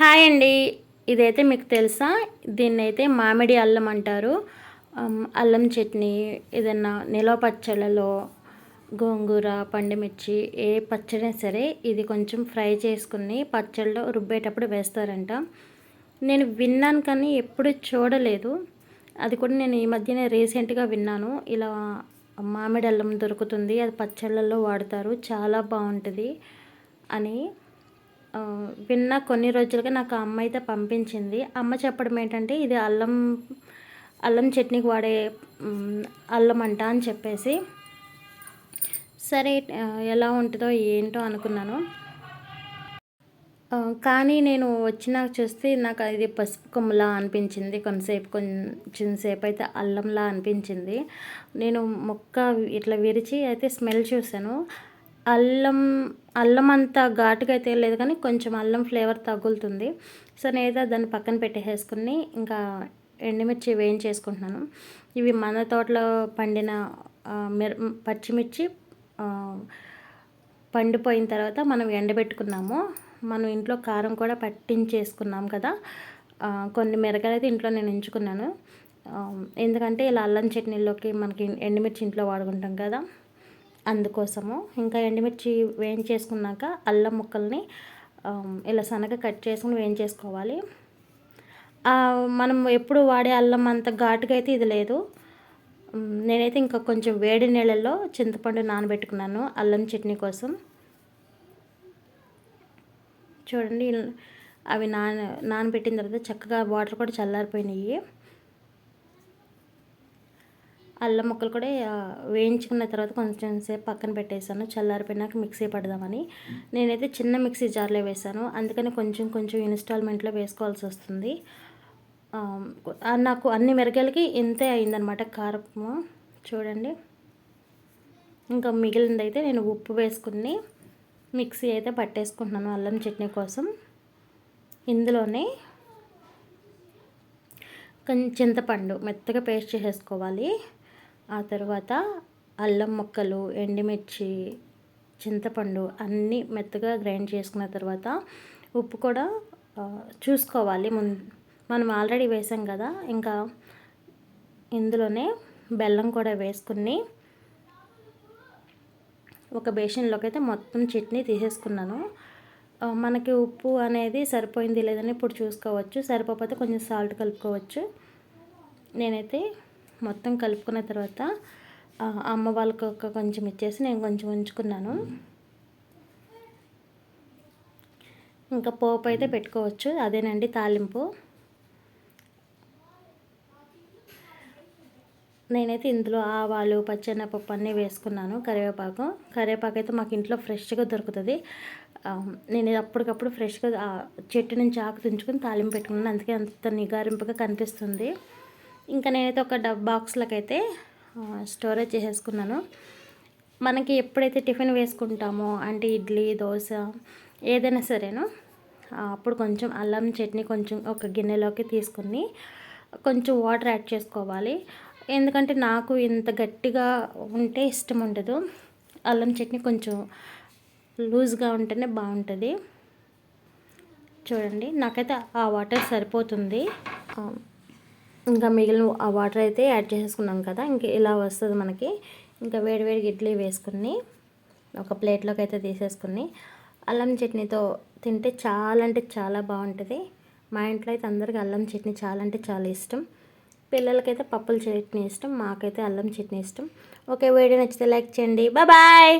Hi అండి. ఇదైతే మీకు తెలుసా? దీన్ని అయితే మామిడి అల్లం అంటారు. అల్లం చట్నీ ఏదన్నా నిలవ పచ్చళ్ళలో గోంగూర పండుమిర్చి ఏ పచ్చడి సరే ఇది కొంచెం ఫ్రై చేసుకుని పచ్చళ్ళలో రుబ్బేటప్పుడు వేస్తారంట. నేను విన్నాను కానీ ఎప్పుడు చూడలేదు. అది కూడా నేను ఈ మధ్యనే రీసెంట్గా విన్నాను. ఇలా మామిడి అల్లం దొరుకుతుంది అది పచ్చళ్ళల్లో వాడతారు చాలా బాగుంటుంది అని. విన్న కొన్ని రోజులుగా నాకు అమ్మ అయితే పంపించింది. అమ్మ చెప్పడం ఏంటంటే ఇది అల్లం అల్లం చట్నీకి వాడే అల్లం అంట అని చెప్పేసి. సరే ఎలా ఉంటుందో ఏంటో అనుకున్నాను. కానీ నేను వచ్చినాక చూస్తే నాకు ఇది పసుపు కొమ్మలా అనిపించింది. కొంతసేపు కొంచెం సేపు అయితే అల్లంలా అనిపించింది. నేను మొక్క ఇట్లా విరిచి అయితే స్మెల్ చూశాను. అల్లం అల్లం అంత ఘాటుగా అయితే లేదు కానీ కొంచెం అల్లం ఫ్లేవర్ తగులుతుంది. సో నేనైతే దాన్ని పక్కన పెట్టేసుకుని ఇంకా ఎండుమిర్చి వేయించేసుకుంటున్నాను. ఇవి మన తోటలో పండిన మిర పచ్చిమిర్చి పండిపోయిన తర్వాత మనం ఎండబెట్టుకున్నాము. మనం ఇంట్లో కారం కూడా పట్టించేసుకున్నాం కదా. కొన్ని మిరకాయలు అయితే ఇంట్లో నేను ఎంచుకున్నాను. ఎందుకంటే ఇలా అల్లం చట్నీలోకి మనకి ఎండుమిర్చి ఇంట్లో వాడుకుంటాం కదా. అందుకోసము. ఇంకా ఎండుమిర్చి వేయించేసుకున్నాక అల్లం ముక్కల్ని ఇలా సన్నగా కట్ చేసుకుని వేయించేసుకోవాలి. మనం ఎప్పుడు వాడే అల్లం అంత ఘాటుగా అయితే ఇది లేదు. నేనైతే ఇంకా కొంచెం వేడి నీళ్ళల్లో చింతపండు నానబెట్టుకున్నాను అల్లం చట్నీ కోసం. చూడండి అవి నాన నానబెట్టిన తర్వాత చక్కగా వాటర్ కూడా చల్లారిపోయినాయి. అల్లం ముక్కలు కూడా వేయించుకున్న తర్వాత కొంచెం సేపు పక్కన పెట్టేశాను. చల్లారిపోయినాక మిక్సీ పడదామని. నేనైతే చిన్న మిక్సీ జార్లో వేసాను అందుకని కొంచెం కొంచెం ఇన్స్టాల్మెంట్లో వేసుకోవాల్సి వస్తుంది. నాకు అన్ని మిరగాయలకి ఇంతే అయిందనమాట కారము. చూడండి. ఇంకా మిగిలింది అయితే నేను ఉప్పు వేసుకుని మిక్సీ అయితే పట్టేసుకుంటున్నాను అల్లం చట్నీ కోసం. ఇందులోనే కొంచెం చింతపండు మెత్తగా పేస్ట్ చేసేసుకోవాలి. ఆ తర్వాత అల్లం ముక్కలు ఎండుమిర్చి చింతపండు అన్నీ మెత్తగా గ్రైండ్ చేసుకున్న తర్వాత ఉప్పు కూడా చూసుకోవాలి. ముందు మనం ఆల్రెడీ వేసాం కదా ఇంకా ఇందులోనే బెల్లం కూడా వేసుకుని ఒక బేషన్లోకి అయితే మొత్తం చట్నీ తీసేసుకున్నాను. మనకి ఉప్పు అనేది సరిపోయింది లేదని ఇప్పుడు చూసుకోవచ్చు. సరిపోతే కొంచెం సాల్ట్ కలుపుకోవచ్చు. నేనైతే మొత్తం కలుపుకున్న తర్వాత అమ్మ వాళ్ళకి ఒక కొంచెం ఇచ్చేసి నేను కొంచెం ఉంచుకున్నాను. ఇంకా పోపు అయితే పెట్టుకోవచ్చు. అదేనండి తాలింపు. నేనైతే ఇందులో ఆవాలు పచ్చెనపప్పు అన్నీ వేసుకున్నాను కరివేపాకు. కరివేపాకు అయితే మాకు ఇంట్లో ఫ్రెష్గా దొరుకుతుంది. నేను అప్పటికప్పుడు ఫ్రెష్గా చెట్టు నుంచి ఆకు తుంచుకొని తాలింపు పెట్టుకున్నాను. అందుకే అంత నిగారింపుగా కనిపిస్తుంది. ఇంకా నేనైతే ఒక డబ్ బాక్స్లోకి అయితే స్టోరేజ్ చేసేసుకున్నాను. మనకి ఎప్పుడైతే టిఫిన్ వేసుకుంటామో అంటే ఇడ్లీ దోశ ఏదైనా సరేను అప్పుడు కొంచెం అల్లం చట్నీ కొంచెం ఒక గిన్నెలోకి తీసుకుని కొంచెం వాటర్ యాడ్ చేసుకోవాలి. ఎందుకంటే నాకు ఇంత గట్టిగా ఉంటే ఇష్టం ఉండదు. అల్లం చట్నీ కొంచెం లూజ్గా ఉంటేనే బాగుంటుంది. చూడండి నాకైతే ఆ వాటర్ సరిపోతుంది. ఇంకా మిగిలిన ఆ వాటర్ అయితే యాడ్ చేసేసుకున్నాం కదా ఇంక ఇలా వస్తుంది మనకి. ఇంకా వేడివేడిగా ఇడ్లీ వేసుకుని ఒక ప్లేట్లోకి అయితే తీసేసుకుని అల్లం చట్నీతో తింటే చాలా అంటే చాలా బాగుంటుంది. మా ఇంట్లో అయితే అందరికీ అల్లం చట్నీ చాలా అంటే చాలా ఇష్టం. పిల్లలకైతే పప్పుల చట్నీ ఇష్టం మాకైతే అల్లం చట్నీ ఇష్టం. ఓకే వీడియో నచ్చితే లైక్ చేయండి. బాయ్!